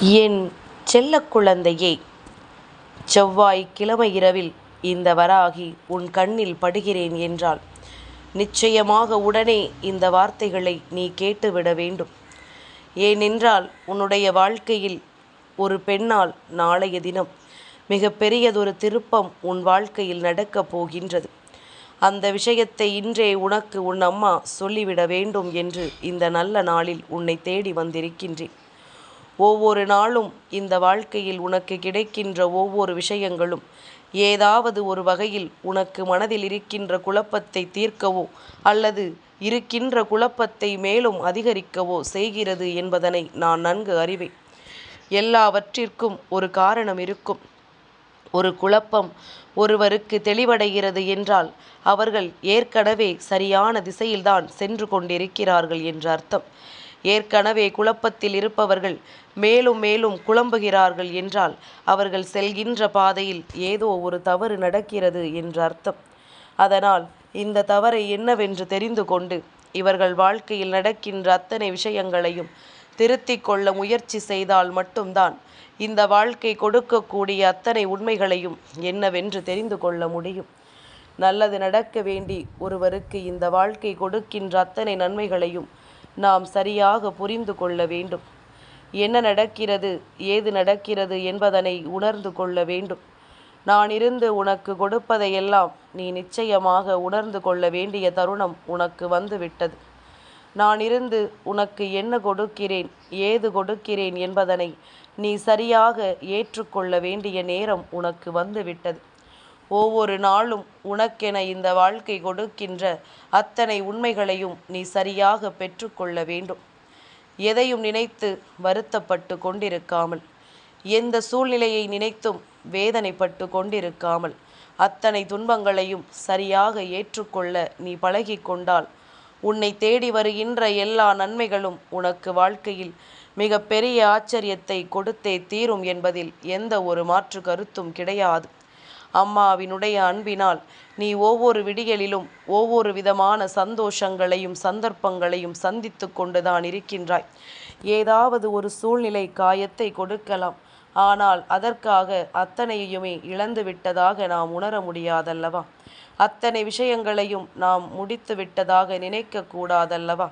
என் செல்ல குழந்தையே செவ்வாய் கிழமை இரவில் இந்த வராகி உன் கண்ணில் படுகிறேன் என்றாள். நிச்சயமாக உடனே இந்த வார்த்தைகளை நீ கேட்டுவிட வேண்டும். ஏனென்றால் உன்னுடைய வாழ்க்கையில் ஒரு பெண்ணால் நாளைய தினம் மிக பெரியதொரு திருப்பம் உன் வாழ்க்கையில் நடக்கப் போகின்றது. அந்த விஷயத்தை இன்றே உனக்கு உன் அம்மா சொல்லிவிட வேண்டும் என்று இந்த நல்ல நாளில் உன்னை தேடி வந்திருக்கின்றேன். ஒவ்வொரு நாளும் இந்த வாழ்க்கையில் உனக்கு கிடைக்கின்ற ஒவ்வொரு விஷயங்களும் ஏதாவது ஒரு வகையில் உனக்கு மனதில் இருக்கின்ற குழப்பத்தை தீர்க்கவோ அல்லது இருக்கின்ற குழப்பத்தை மேலும் அதிகரிக்கவோ செய்கிறது என்பதனை நான் நன்கு அறிவேன். எல்லாவற்றிற்கும் ஒரு காரணம் இருக்கும். ஒரு குழப்பம் ஒருவருக்கு தெளிவடைகிறது என்றால் அவர்கள் ஏற்கனவே சரியான திசையில்தான் சென்று கொண்டிருக்கிறார்கள் என்று அர்த்தம். ஏற்கனவே குழப்பத்தில் இருப்பவர்கள் மேலும் மேலும் குழம்புகிறார்கள் என்றால் அவர்கள் செல்கின்ற பாதையில் ஏதோ ஒரு தவறு நடக்கிறது என்று அர்த்தம். அதனால் இந்த தவறை என்னவென்று தெரிந்து கொண்டு இவர்கள் வாழ்க்கையில் நடக்கின்ற அத்தனை விஷயங்களையும் திருத்திக் கொள்ள முயற்சி செய்தால் மட்டும்தான் இந்த வாழ்க்கை கொடுக்கக்கூடிய அத்தனை உண்மைகளையும் என்னவென்று தெரிந்து கொள்ள முடியும். நல்லது நடக்க வேண்டி ஒருவருக்கு இந்த வாழ்க்கை கொடுக்கின்ற அத்தனை நன்மைகளையும் நாம் சரியாக புரிந்து கொள்ள வேண்டும். என்ன நடக்கிறது ஏது நடக்கிறது என்பதனை உணர்ந்து கொள்ள வேண்டும். நான் இருந்து உனக்கு கொடுப்பதையெல்லாம் நீ நிச்சயமாக உணர்ந்து கொள்ள வேண்டிய தருணம் உனக்கு வந்துவிட்டது. நான் இருந்து உனக்கு என்ன கொடுக்கிறேன் ஏது கொடுக்கிறேன் என்பதனை நீ சரியாக ஏற்றுக்கொள்ள வேண்டிய நேரம் உனக்கு வந்துவிட்டது. ஒவ்வொரு நாளும் உனக்கென இந்த வாழ்க்கை கொடுக்கின்ற அத்தனை உண்மைகளையும் நீ சரியாக பெற்றுக்கொள்ள வேண்டும். எதையும் நினைத்து வருத்தப்பட்டு கொண்டிருக்காமல் எந்த சூழ்நிலையை நினைத்தும் வேதனைப்பட்டு கொண்டிருக்காமல் அத்தனை துன்பங்களையும் சரியாக ஏற்றுக்கொள்ள நீ பழகிக்கொண்டால் உன்னை தேடி வருகின்ற எல்லா நன்மைகளும் உனக்கு வாழ்க்கையில் மிக பெரிய ஆச்சரியத்தை கொடுத்தே தீரும் என்பதில் எந்த ஒரு மாற்று கருத்தும் கிடையாது. அம்மாவினுடைய அன்பினால். நீ ஒவ்வொரு விடியலிலும் ஒவ்வொரு விதமான சந்தோஷங்களையும் சந்தர்ப்பங்களையும் சந்தித்து கொண்டுதான் இருக்கின்றாய். ஏதாவது ஒரு சூழ்நிலை காயத்தை கொடுக்கலாம். ஆனால் அதற்காக அத்தனையுமே இழந்து விட்டதாக நாம் உணர முடியாதல்லவா? அத்தனை விஷயங்களையும் நாம் முடித்து விட்டதாக நினைக்க கூடாதல்லவா?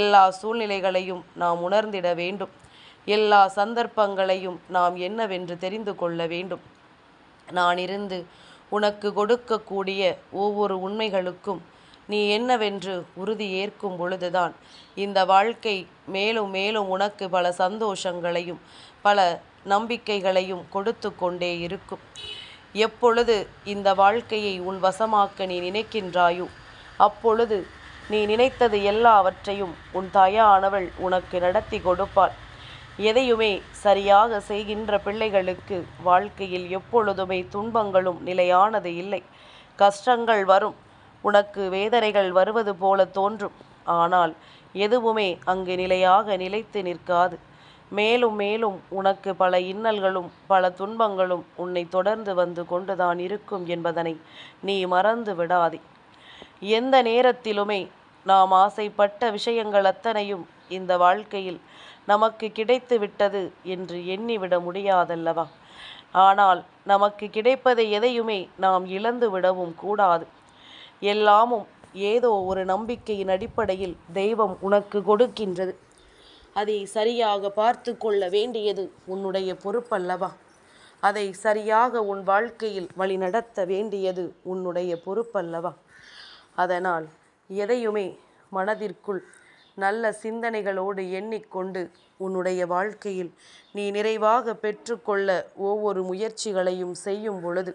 எல்லா சூழ்நிலைகளையும் நாம் உணர்ந்திட வேண்டும். எல்லா சந்தர்ப்பங்களையும் நாம் என்னவென்று தெரிந்து கொள்ள வேண்டும். நான் இருந்து உனக்கு கொடுக்கக்கூடிய ஒவ்வொரு உண்மைகளுக்கும் நீ என்னவென்று உறுதி ஏற்கும் பொழுதுதான் இந்த வாழ்க்கை மேலும் மேலும் உனக்கு பல சந்தோஷங்களையும் பல நம்பிக்கைகளையும் கொடுத்து கொண்டே இருக்கும். எப்பொழுது இந்த வாழ்க்கையை உன் வசமாக்க நீ நினைக்கின்றாயோ அப்பொழுது நீ நினைத்தது எல்லாவற்றையும் உன் தாயானவள் உனக்கு நடத்தி கொடுப்பாள். எதையுமே சரியாக செய்கின்ற பிள்ளைகளுக்கு வாழ்க்கையில் எப்பொழுதுமே துன்பங்களும் நிலையானது இல்லை. கஷ்டங்கள் வரும். உனக்கு வேதனைகள் வருவது போல தோன்றும். ஆனால் எதுவுமே அங்கு நிலையாக நிலைத்து நிற்காது. மேலும் மேலும் உனக்கு பல இன்னல்களும் பல துன்பங்களும் உன்னை தொடர்ந்து வந்து கொண்டுதான் இருக்கும் என்பதனை நீ மறந்து விடாதே. எந்த நேரத்திலுமே நாம் ஆசைப்பட்ட விஷயங்கள் அத்தனையும் இந்த வாழ்க்கையில் நமக்கு கிடைத்து விட்டது என்று எண்ணிவிட முடியாதல்லவா? ஆனால் நமக்கு கிடைப்பதை எதையுமே நாம் இழந்து விடவும் கூடாது. எல்லாமும் ஏதோ ஒரு நம்பிக்கையின் அடிப்படையில் தெய்வம் உனக்கு கொடுக்கின்றது. அதை சரியாக பார்த்து கொள்ள வேண்டியது உன்னுடைய பொறுப்பல்லவா? அதை சரியாக உன் வாழ்க்கையில் வழிநடத்த வேண்டியது உன்னுடைய பொறுப்பல்லவா? அதனால் எதையுமே மனதிற்குள் நல்ல சிந்தனைகளோடு எண்ணிக்கொண்டு உன்னுடைய வாழ்க்கையில் நீ நிறைவாக பெற்றுக்கொள்ள ஒவ்வொரு முயற்சிகளையும் செய்யும் பொழுது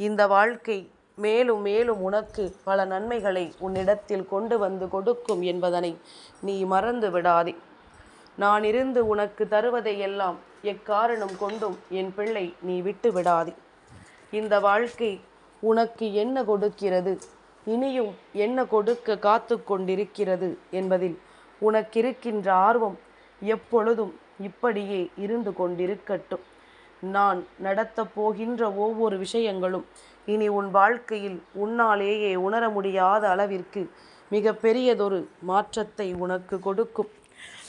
இந்த வாழ்க்கை மேலும் மேலும் உனக்கு பல நன்மைகளை உன்னிடத்தில் கொண்டு வந்து கொடுக்கும் என்பதனை நீ மறந்து விடாதே. நான் இருந்து உனக்கு தருவதை எல்லாம் எக்காரணம் கொண்டும் என் பிள்ளை நீ விட்டு விடாதே. இந்த வாழ்க்கை உனக்கு என்ன கொடுக்கிறது? இனியும் என்ன கொடுக்க காத்து கொண்டிருக்கிறது என்பதில் உனக்கிருக்கின்ற ஆர்வம் எப்பொழுதும் இப்படியே இருந்து கொண்டிருக்கட்டும். நான் நடத்தப் போகின்ற ஒவ்வொரு விஷயங்களும் இனி உன் வாழ்க்கையில் உன்னாலேயே உணர முடியாத அளவிற்கு மிக பெரியதொரு மாற்றத்தை உனக்கு கொடுக்கும்.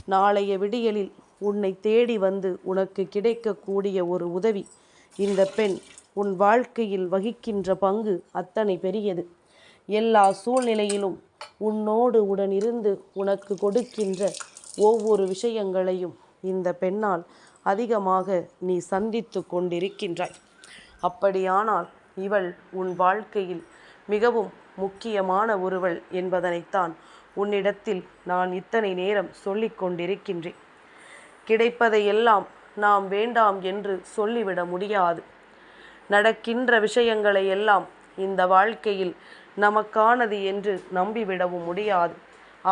நாளைய விடியலில் உன்னை தேடி வந்து உனக்கு கிடைக்கக்கூடிய ஒரு உதவி. இந்த பெண் உன் வாழ்க்கையில் வகிக்கின்ற பங்கு அத்தனை பெரியது. எல்லா சூழ்நிலையிலும் உன்னோடு உடனிருந்து உனக்கு கொடுக்கின்ற ஒவ்வொரு விஷயங்களையும் இந்த பெண்ணால் அதிகமாக நீ சந்தித்து கொண்டிருக்கின்றாய். அப்படியானால் இவள் உன் வாழ்க்கையில் மிகவும் முக்கியமான ஒருவள் என்பதனைத்தான் உன்னிடத்தில் நான் இத்தனை நேரம் சொல்லிக் கொண்டிருக்கின்றேன். கிடைப்பதையெல்லாம் நாம் வேண்டாம் என்று சொல்லிவிட முடியாது. நடக்கின்ற விஷயங்களை எல்லாம் இந்த வாழ்க்கையில் நமக்கானது என்று நம்பிவிடவும் முடியாது.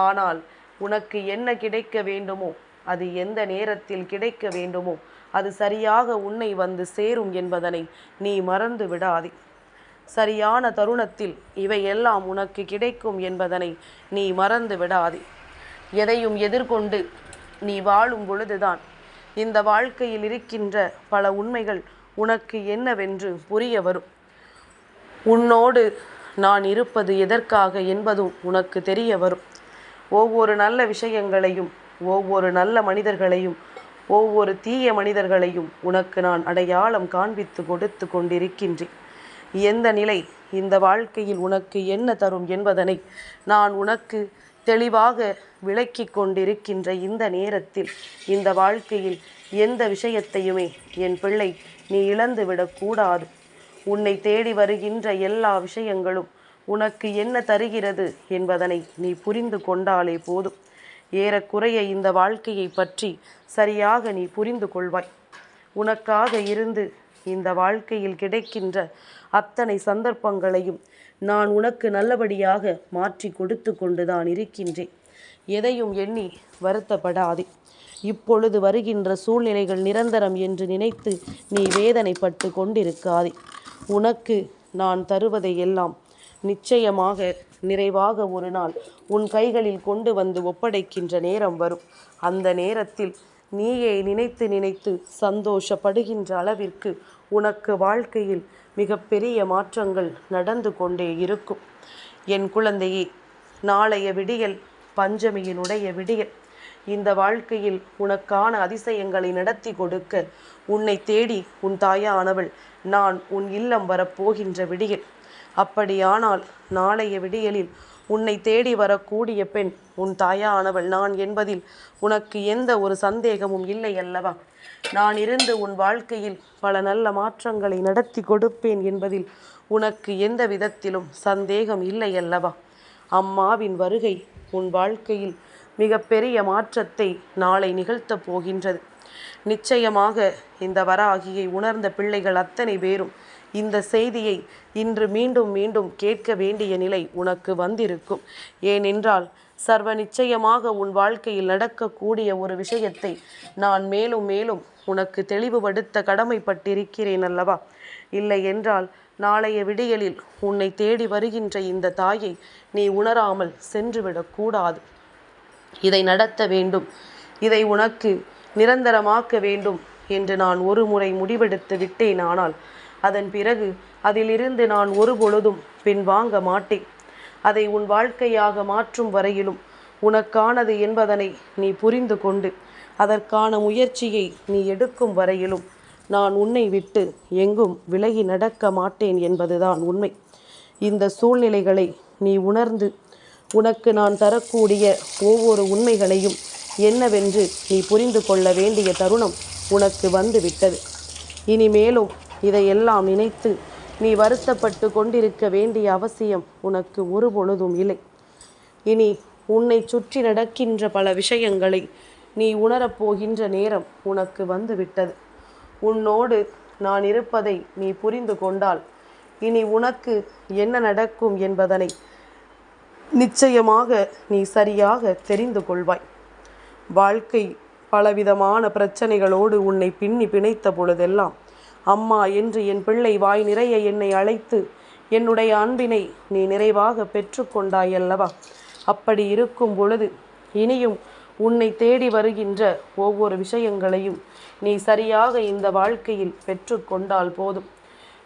ஆனால் உனக்கு என்ன கிடைக்க வேண்டுமோ அது எந்த நேரத்தில் கிடைக்க வேண்டுமோ அது சரியாக உன்னை வந்து சேரும் என்பதனை நீ மறந்து விடாதே. சரியான தருணத்தில் இவையெல்லாம் உனக்கு கிடைக்கும் என்பதனை நீ மறந்து விடாதே. எதையும் எதிர்கொண்டு நீ வாழும் பொழுதுதான் இந்த வாழ்க்கையில் இருக்கின்ற பல உண்மைகள் உனக்கு என்னவென்று புரிய வரும். உன்னோடு நான் இருப்பது எதற்காக என்பதும் உனக்கு தெரிய வரும். ஒவ்வொரு நல்ல விஷயங்களையும் ஒவ்வொரு நல்ல மனிதர்களையும் ஒவ்வொரு தீய மனிதர்களையும் உனக்கு நான் அடையாளம் காண்பித்து கொடுத்து கொண்டிருக்கின்றேன். எந்த நிலை இந்த வாழ்க்கையில் உனக்கு என்ன தரும் என்பதனை நான் உனக்கு தெளிவாக விளக்கி கொண்டிருக்கின்ற இந்த நேரத்தில் இந்த வாழ்க்கையில் எந்த விஷயத்தையுமே என் பிள்ளை நீ இழந்து விடக்கூடாது உன்னை தேடி வருகின்ற எல்லா விஷயங்களும் உனக்கு என்ன தருகிறது என்பதனை நீ புரிந்து கொண்டாலே போதும். ஏறக்குறைய இந்த வாழ்க்கையை பற்றி சரியாக நீ புரிந்து கொள்வாய். உனக்காக இருந்து இந்த வாழ்க்கையில் கிடைக்கின்ற அத்தனை சந்தர்ப்பங்களையும் நான் உனக்கு நல்லபடியாக மாற்றி கொடுத்து கொண்டுதான் இருக்கின்றேன். எதையும் எண்ணி வருத்தப்படாதே. இப்பொழுது வருகின்ற சூழ்நிலைகள் நிரந்தரம் என்று நினைத்து நீ வேதனைப்பட்டு கொண்டிருக்காதே. உனக்கு நான் தருவதை எல்லாம் நிச்சயமாக நிறைவாக ஒரு நாள் உன் கைகளில் கொண்டு வந்து ஒப்படைக்கின்ற நேரம் வரும். அந்த நேரத்தில் நீயே நினைத்து நினைத்து சந்தோஷப்படுகின்ற அளவிற்கு உனக்கு வாழ்க்கையில் மிகப்பெரிய மாற்றங்கள் நடந்து கொண்டே இருக்கும். என் குழந்தையே நாளைய விடியல் பஞ்சமியினுடைய விடியல். இந்த வாழ்க்கையில் உனக்கான அதிசயங்களை நடத்தி கொடுக்க உன்னை தேடி உன் தாயானவள் நான் உன் இல்லம் வரப்போகின்ற விடியல். அப்படியானால் நாளைய விடியலில் உன்னை தேடி வரக்கூடிய பெண் உன் தாயானவள். நான் என்பதில் உனக்கு எந்த ஒரு சந்தேகமும் இல்லை அல்லவா? நான் இருந்து உன் வாழ்க்கையில் பல நல்ல மாற்றங்களை நடத்தி கொடுப்பேன் என்பதில் உனக்கு எந்த விதத்திலும் சந்தேகம் இல்லை அல்லவா? அம்மாவின் வருகை உன் வாழ்க்கையில் மிகப்பெரிய மாற்றத்தை நாளை நிகழ்த்தப் போகின்றது. நிச்சயமாக இந்த வராகியை உணர்ந்த பிள்ளைகள் அத்தனை பேரும் இந்த செய்தியை இன்று மீண்டும் மீண்டும் கேட்க வேண்டிய நிலை உனக்கு வந்திருக்கும். ஏனென்றால் சர்வ நிச்சயமாக உன் வாழ்க்கையில் நடக்கக்கூடிய ஒரு விஷயத்தை நான் மேலும் மேலும் உனக்கு தெளிவுபடுத்த கடமைப்பட்டிருக்கிறேன் அல்லவா? இல்லை என்றால் நாளைய விடியலில் உன்னை தேடி வருகின்ற இந்த தாயை நீ உணராமல் சென்றுவிடக்கூடாது இதை நடத்த வேண்டும். இதை உனக்கு நிரந்தரமாக்க வேண்டும் என்று நான் ஒரு முறை முடிவெடுத்து விட்டேன் ஆனால் அதன் பிறகு அதிலிருந்து நான் ஒரு பொழுதும் பின் வாங்க மாட்டேன். அதை உன் வாழ்க்கையாக மாற்றும் வரையிலும் உனக்கானது என்பதனை நீ புரிந்து கொண்டு அதற்கான முயற்சியை நீ எடுக்கும் வரையிலும் நான் உன்னை விட்டு எங்கும் விலகி நடக்க மாட்டேன் என்பதுதான் உண்மை. இந்த சூழ்நிலைகளை நீ உணர்ந்து உனக்கு நான் தரக்கூடிய ஒவ்வொரு உண்மைகளையும் என்னவென்று நீ புரிந்து கொள்ள வேண்டிய தருணம் உனக்கு வந்து விட்டது இனிமேலும் இதையெல்லாம் நினைத்து நீ வருத்தப்பட்டு கொண்டிருக்க வேண்டிய அவசியம் உனக்கு ஒரு பொழுதும் இல்லை. இனி உன்னை சுற்றி நடக்கின்ற பல விஷயங்களை நீ உணரப்போகின்ற நேரம் உனக்கு வந்து விட்டது உன்னோடு நான் இருப்பதை நீ புரிந்து கொண்டால் இனி உனக்கு என்ன நடக்கும் என்பதனை நிச்சயமாக நீ சரியாக தெரிந்து கொள்வாய். வாழ்க்கை பலவிதமான பிரச்சனைகளோடு உன்னை பின்னி பிணைத்த பொழுதெல்லாம் அம்மா என்று என் பிள்ளை வாய் நிறைய என்னை அழைத்து என்னுடைய அன்பினை நீ நிறைவாக பெற்றுக்கொண்டாய் அல்லவா அப்படி இருக்கும் பொழுது இனியும் உன்னை தேடி வருகின்ற ஒவ்வொரு விஷயங்களையும் நீ சரியாக இந்த வாழ்க்கையில் பெற்றுக்கொண்டால் போதும்.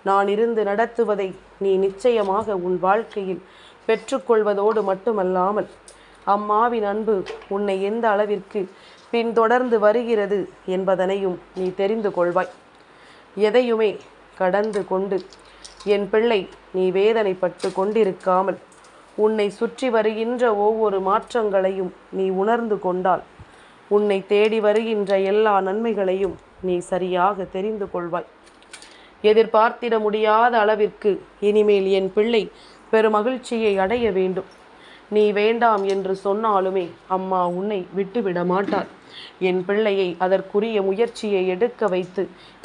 நான் இருந்து நடத்துவதை நீ நிச்சயமாக உன் வாழ்க்கையில் பெற்றுக்கொள்வதோடு மட்டுமல்லாமல் அம்மாவின் அன்பு உன்னை எந்த அளவிற்கு பின்தொடர்ந்து வருகிறது என்பதனையும் நீ தெரிந்து கொள்வாய். எதையுமே கடந்து கொண்டு என் பிள்ளை நீ வேதனைப்பட்டு கொண்டிருக்காமல் உன்னை சுற்றி வருகின்ற ஒவ்வொரு மாற்றங்களையும் நீ உணர்ந்து கொண்டால் உன்னை தேடி வருகின்ற எல்லா நன்மைகளையும் நீ சரியாக தெரிந்து கொள்வாய். எதிர்பார்த்திட முடியாத அளவிற்கு இனிமேல் என் பிள்ளை பெருமகிழ்ச்சியை அடைய வேண்டும். நீ வேண்டாம் என்று சொன்னாலுமே அம்மா உன்னை விட்டுவிட மாட்டார் என் பிள்ளையை அதற்குரிய முயற்சியை எடுக்க வைத்து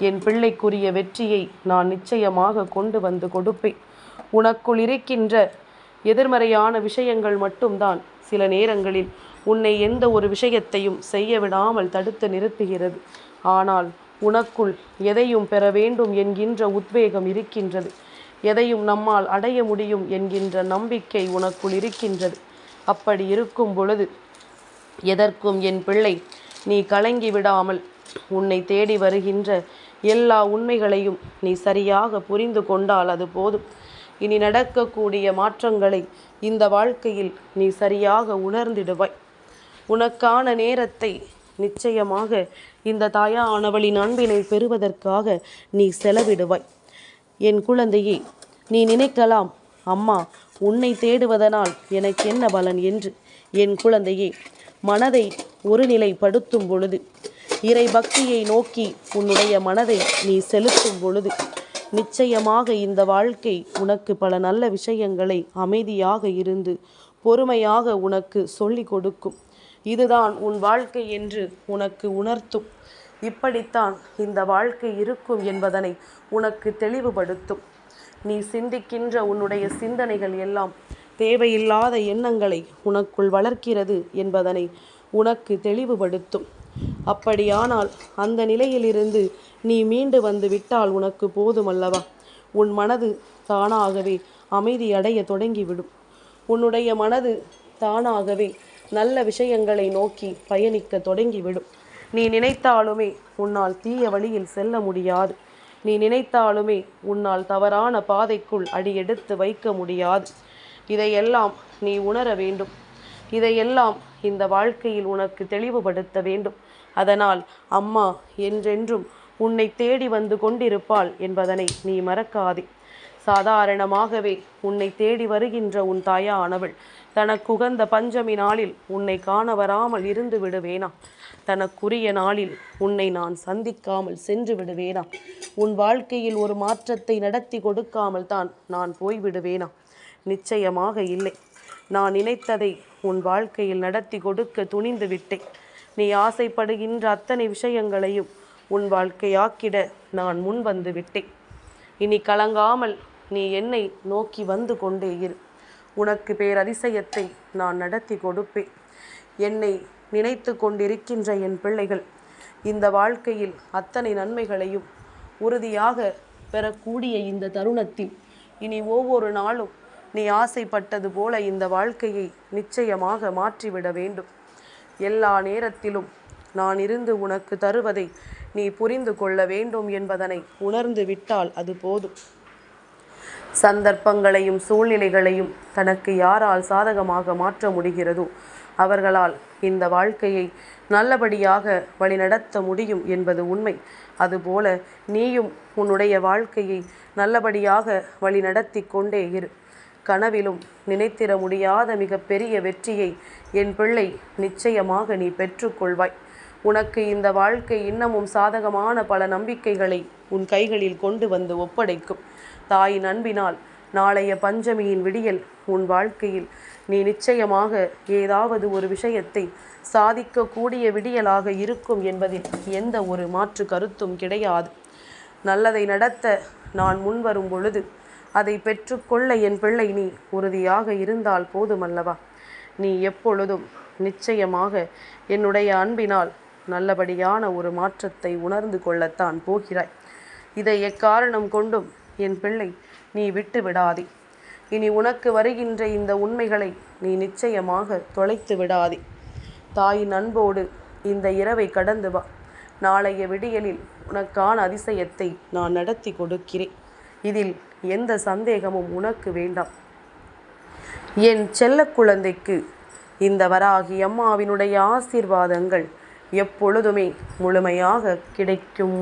என் பிள்ளைக்குரிய வெற்றியை நான் நிச்சயமாக கொண்டு வந்து கொடுப்பேன். உனக்குள் இருக்கின்ற எதிர்மறையான விஷயங்கள் மட்டும்தான் சில நேரங்களில் உன்னை எந்த ஒரு விஷயத்தையும் செய்ய விடாமல் தடுத்து நிறுத்துகிறது. ஆனால் உனக்குள் எதையும் பெற வேண்டும் என்கின்ற உத்வேகம் இருக்கின்றது. எதையும் நம்மால் அடைய முடியும் என்கின்ற நம்பிக்கை உனக்குள் இருக்கின்றது. அப்படி இருக்கும் பொழுது எதற்கும் என் பிள்ளை நீ கலங்கி விடாமல் உன்னை தேடி வருகின்ற எல்லா உண்மைகளையும் நீ சரியாக புரிந்து கொண்டால் அது போதும். இனி நடக்கக்கூடிய மாற்றங்களை இந்த வாழ்க்கையில் நீ சரியாக உணர்ந்திடுவாய். உனக்கான நேரத்தை நிச்சயமாக இந்த தாயானவளின் அன்பினை பெறுவதற்காக நீ செலவிடுவாய். என் குழந்தையே நீ நினைக்கலாம் அம்மா உன்னை தேடுவதனால் எனக்கு என்ன பலன் என்று. என் குழந்தையே மனதை ஒருநிலைப்படுத்தும் பொழுது இறை பக்தியை நோக்கி உன்னுடைய மனதை நீ செலுத்தும் பொழுது நிச்சயமாக இந்த வாழ்க்கை உனக்கு பல நல்ல விஷயங்களை அமைதியாக இருந்து பொறுமையாக உனக்கு சொல்லிக் கொடுக்கும். இதுதான் உன் வாழ்க்கை என்று உனக்கு உணர்த்தும். இப்படித்தான் இந்த வாழ்க்கை இருக்கும் என்பதனை உனக்கு தெளிவுபடுத்தும். நீ சிந்திக்கின்ற உன்னுடைய சிந்தனைகள் எல்லாம் தேவையில்லாத எண்ணங்களை உனக்குள் வளர்க்கிறது என்பதனை உனக்கு தெளிவுபடுத்தும். அப்படியானால் அந்த நிலையிலிருந்து நீ மீண்டு வந்து விட்டால் உனக்கு போதுமல்லவா? உன் மனது தானாகவே அமைதியடைய தொடங்கிவிடும். உன்னுடைய மனது தானாகவே நல்ல விஷயங்களை நோக்கி பயணிக்க தொடங்கிவிடும். நீ நினைத்தாலுமே உன்னால் தீய வழியில் செல்ல முடியாது. நீ நினைத்தாலுமே உன்னால் தவறான பாதைக்குள் அடியெடுத்து வைக்க முடியாது. இதையெல்லாம் நீ உணர வேண்டும். இதையெல்லாம் இந்த வாழ்க்கையில் உனக்கு தெளிவுபடுத்த வேண்டும். அதனால் அம்மா என்றென்றும் உன்னை தேடி வந்து கொண்டிருப்பாள் என்பதனை நீ மறக்காதே. சாதாரணமாகவே உன்னை தேடி வருகின்ற உன் தாயானவள் தனக்குகந்த பஞ்சமி நாளில் உன்னை காண வராமல் இருந்து விடுவேனா? தனக்குரிய நாளில் உன்னை நான் சந்திக்காமல் சென்று விடுவேனா? உன் வாழ்க்கையில் ஒரு மாற்றத்தை நடத்தி கொடுக்காமல் தான் நான் போய்விடுவேனா நிச்சயமாக இல்லை. நான் நினைத்ததை உன் வாழ்க்கையில் நடத்தி கொடுக்க துணிந்து விட்டேன். நீ ஆசைப்படுகின்ற அத்தனை விஷயங்களையும் உன் வாழ்க்கையாக்கிட நான் முன் வந்து விட்டேன். இனி கலங்காமல் நீ என்னை நோக்கி வந்து கொண்டே இரு. உனக்கு பேரதிசயத்தை நான் நடத்தி கொடுப்பேன். என்னை நினைத்து கொண்டிருக்கின்ற என் பிள்ளைகள் இந்த வாழ்க்கையில் அத்தனை நன்மைகளையும் உறுதியாக பெறக்கூடிய இந்த தருணத்தில் இனி ஒவ்வொரு நாளும் நீ ஆசைப்பட்டது போல இந்த வாழ்க்கையை நிச்சயமாக மாற்றிவிட வேண்டும். எல்லா நேரத்திலும் நான் இருந்து உனக்கு தருவதை நீ புரிந்து கொள்ள வேண்டும் என்பதனை உணர்ந்து விட்டால் அது போதும். சந்தர்ப்பங்களையும் சூழ்நிலைகளையும் தனக்கு யாரால் சாதகமாக மாற்ற முடிகிறதோ அவர்களால் இந்த வாழ்க்கையை நல்லபடியாக வழிநடத்த முடியும் என்பது உண்மை. அதுபோல நீயும் உன்னுடைய வாழ்க்கையை நல்லபடியாக வழிநடத்தி கொண்டே இரு. கனவிலும் நினைத்திட முடியாத மிகப்பெரிய வெற்றியை என் பிள்ளை நிச்சயமாக நீ பெற்றுக்கொள்வாய் உனக்கு இந்த வாழ்க்கை இன்னமும் சாதகமான பல நம்பிக்கைகளை உன் கைகளில் கொண்டு வந்து ஒப்படைக்கும். தாயின் அன்பினால் நாளைய பஞ்சமியின் விடியல் உன் வாழ்க்கையில். நீ நிச்சயமாக ஏதாவது ஒரு விஷயத்தை சாதிக்கக்கூடிய விடியலாக இருக்கும் என்பதில் எந்த ஒரு மாற்று கருத்தும் கிடையாது. நல்லதை நடத்த நான் முன்வரும் பொழுது அதை பெற்றுக்கொள்ள என் பிள்ளை நீ உறுதியாக இருந்தால் போதுமல்லவா? நீ எப்பொழுதும் நிச்சயமாக என்னுடைய அன்பினால் நல்லபடியான ஒரு மாற்றத்தை உணர்ந்து கொள்ளத்தான் போகிறாய். இதை எக்காரணம் கொண்டும் என் பிள்ளை நீ விட்டு விடாதே இனி உனக்கு வருகின்ற இந்த உண்மைகளை நீ நிச்சயமாக தொலைத்து விடாதே. தாயின் அன்போடு இந்த இரவை கடந்து வா. நாளைய விடியலில் உனக்கான அதிசயத்தை நான் நடத்தி கொடுக்கிறேன். இதில் எந்த சந்தேகமும் உனக்கு வேண்டாம். என் செல்ல குழந்தைக்கு இந்த வராகி அம்மாவினுடைய ஆசீர்வாதங்கள் எப்பொழுதுமே முழுமையாக கிடைக்கும்.